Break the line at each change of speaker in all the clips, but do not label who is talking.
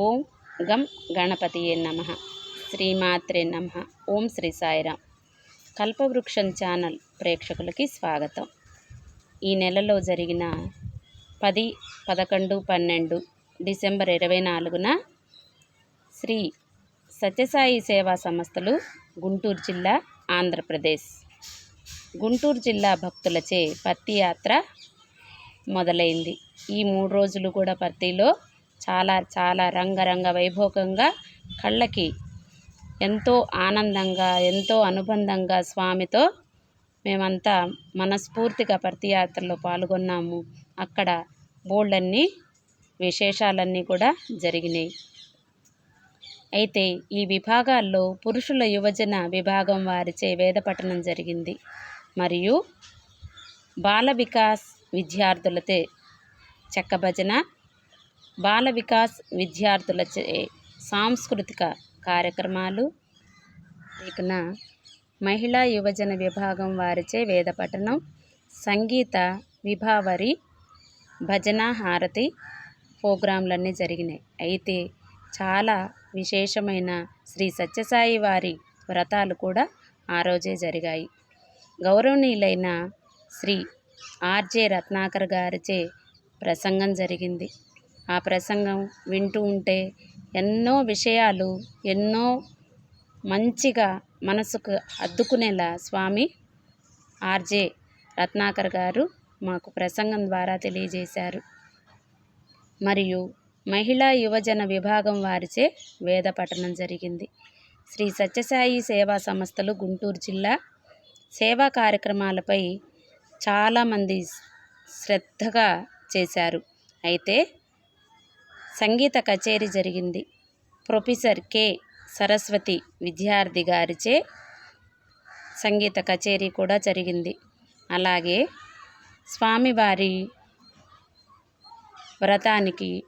ఓం గం గణపతియే నమ. శ్రీమాత్రే నమ. ఓం శ్రీ సాయిరాం. కల్పవృక్షం ఛానల్ ప్రేక్షకులకి స్వాగతం. ఈ నెలలో జరిగిన పది పదకొండు పన్నెండు డిసెంబర్ ఇరవై నాలుగున శ్రీ సత్యసాయి సేవా సంస్థలు గుంటూరు జిల్లా ఆంధ్రప్రదేశ్. గుంటూరు జిల్లా భక్తులచే పత్తి యాత్ర మొదలైంది. ఈ మూడు రోజులు కూడా పత్తిలో చాలా చాలా రంగరంగ వైభోగంగా కళ్ళకి ఎంతో ఆనందంగా ఎంతో అనుబంధంగా స్వామితో మేమంతా మనస్ఫూర్తిగా పత్తి యాత్రలో పాల్గొన్నాము. అక్కడ బోల్డన్ని విశేషాలన్నీ కూడా జరిగినాయి. అయితే ఈ విభాగాల్లో పురుషుల యువజన విభాగం వారిచే వేద పఠనం జరిగింది. మరియు బాల వికాస్ విద్యార్థులతే చెక్క భజన బాల వికాస్ విద్యార్థులచే సాంస్కృతిక కార్యక్రమాలు ఇకన మహిళా యువజన విభాగం వారిచే వేద పఠనం సంగీత విభావరి భజన హారతి ప్రోగ్రాంలన్నీ జరిగినాయి. అయితే చాలా విశేషమైన శ్రీ సత్యసాయి వారి వ్రతాలు కూడా ఆ రోజే జరిగాయి. గౌరవనీయులైన శ్రీ ఆర్జే రత్నాకర్ గారిచే ప్రసంగం జరిగింది. ఆ ప్రసంగం వింటూ ఉంటే ఎన్నో విషయాలు ఎన్నో మంచిగా మనసుకు అద్దుకునేలా స్వామి ఆర్జే రత్నాకర్ గారు మాకు ప్రసంగం ద్వారా తెలియజేశారు. మరియు మహిళా యువజన విభాగం వారిచే వేద పఠనం జరిగింది. శ్రీ సత్యసాయి సేవా సంస్థలు గుంటూరు జిల్లా సేవా కార్యక్రమాలపై చాలామంది శ్రద్ధగా చేశారు. అయితే సంగీత కచేరీ జరిగింది. Professor K. సరస్వతి విద్యార్థి గారిచే సంగీత కచేరీ కూడా జరిగింది. అలాగే స్వామివారి వ్రతానికి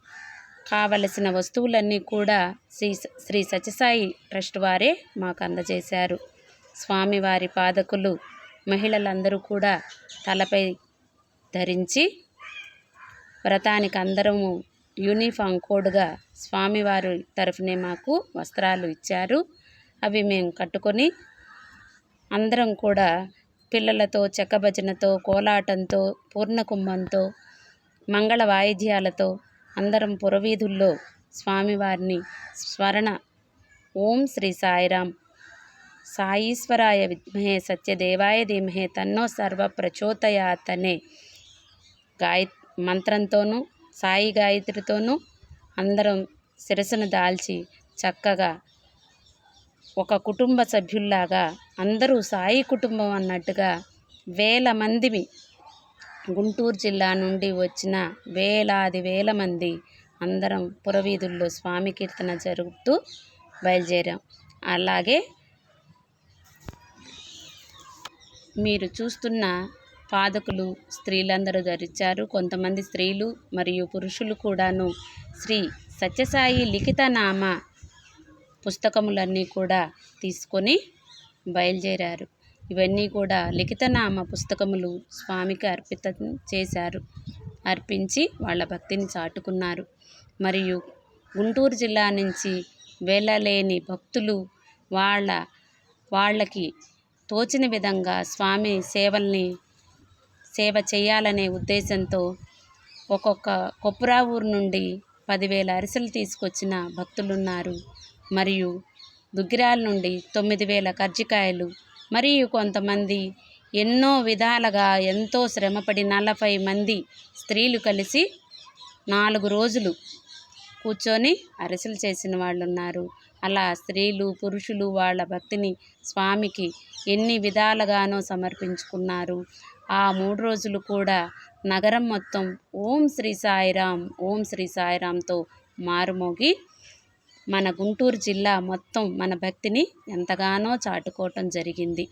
కావలసిన వస్తువులన్నీ కూడా శ్రీ శ్రీ సత్యసాయి ట్రస్ట్ వారే మాకు అందజేశారు. స్వామివారి పాదకులు మహిళలందరూ కూడా తలపై ధరించి వ్రతానికి అందరము యూనిఫామ్ కోడ్గా స్వామివారి తరఫునే మాకు వస్త్రాలు ఇచ్చారు. అవి మేము కట్టుకొని అందరం కూడా పిల్లలతో చెక్క భజనతో కోలాటంతో పూర్ణకుంభంతో మంగళ వాయిద్యాలతో అందరం పురవీధుల్లో స్వామివారిని స్మరణ. ఓం శ్రీ సాయిరాం. సాయీశ్వరాయ విద్మహే సత్యదేవాయ ధీమహే తన్నో సర్వ ప్రచోదయాత్ అనే గాయ మంత్రంతోనూ సాయి గాయత్రితోనూ అందరం శిరస్సును దాల్చి చక్కగా ఒక కుటుంబ సభ్యుల్లాగా అందరూ సాయి కుటుంబం అన్నట్టుగా వేల మంది గుంటూరు జిల్లా నుండి వచ్చిన వేలాది వేల మంది అందరం పురవీధుల్లో స్వామి కీర్తన జరుపుతూ బయలుదేరాం. అలాగే మీరు చూస్తున్న పాదకులు స్త్రీలందరూ ధరించారు. కొంతమంది స్త్రీలు మరియు పురుషులు కూడాను. శ్రీ సత్యసాయి లిఖితనామ పుస్తకములన్నీ కూడా తీసుకొని బయలుదేరారు. ఇవన్నీ కూడా లిఖితనామ పుస్తకములు స్వామికి అర్పితం చేశారు. అర్పించి వాళ్ళ భక్తిని చాటుకున్నారు. మరియు గుంటూరు జిల్లా నుంచి వెళ్ళలేని భక్తులు వాళ్ళ వాళ్ళకి తోచిన విధంగా స్వామి సేవల్ని సేవ చేయాలనే ఉద్దేశంతో ఒక్కొక్క కొప్పురా ఊరు నుండి పదివేల అరిసెలు తీసుకొచ్చిన భక్తులున్నారు. మరియు దుగ్గిరాల నుండి తొమ్మిది వేల కర్జికాయలు మరియు కొంతమంది ఎన్నో విధాలుగా ఎంతో శ్రమపడి నలభై మంది స్త్రీలు కలిసి నాలుగు రోజులు కూర్చొని అరిసెలు చేసిన వాళ్ళు ఉన్నారు అలా స్త్రీలు పురుషులు వాళ్ళ భక్తిని స్వామికి ఎన్ని విధాలుగానో సమర్పించుకున్నారు. ఆ మూడు రోజులు కూడా నగరం మొత్తం ఓం శ్రీ సాయిరాం ఓం శ్రీ సాయిరాంతో మారుమోగి మన గుంటూరు జిల్లా మొత్తం మన భక్తిని ఎంతగానో చాటుకోవటం జరిగింది.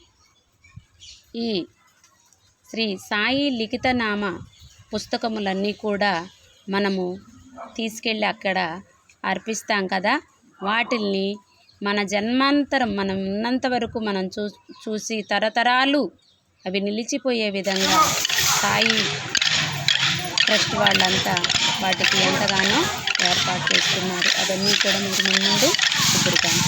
ఈ శ్రీ సాయి లిఖితనామ పుస్తకములన్నీ కూడా మనము తీసుకెళ్ళి అక్కడ అర్పిస్తాం కదా. వాటిల్ని మన జన్మాంతరం మనం ఉన్నంత వరకు మనం చూ చూసి తరతరాలు అవి నిలిచిపోయే విధంగా సాయి ట్రస్ట్ వాళ్ళంతా వాటికి ఎంతగానో ఏర్పాటు చేస్తున్నారు. అవన్నీ కూడా మీరు ముందు ముందు చూపుతాను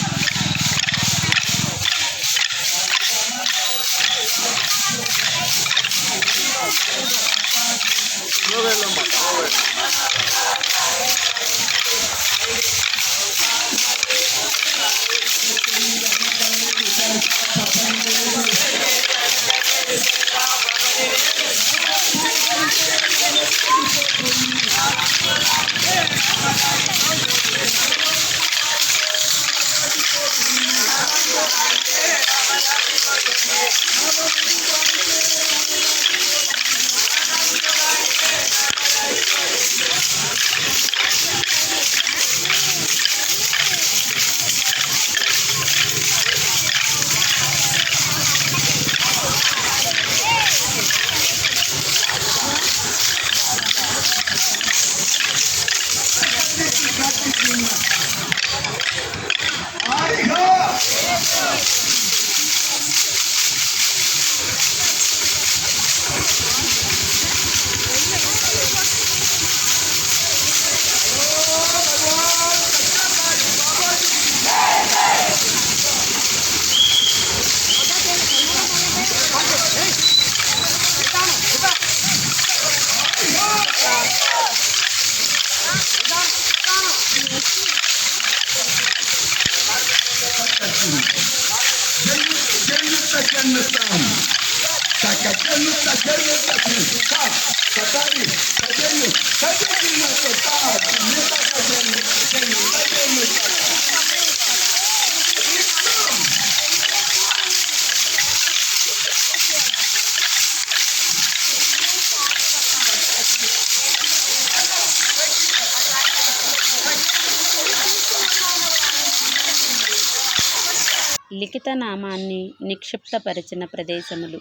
Thank. Tá Sakakkanın tá ve tá Kalk.
లిఖిత నామాన్ని నిక్షిప్తపరిచిన ప్రదేశములు.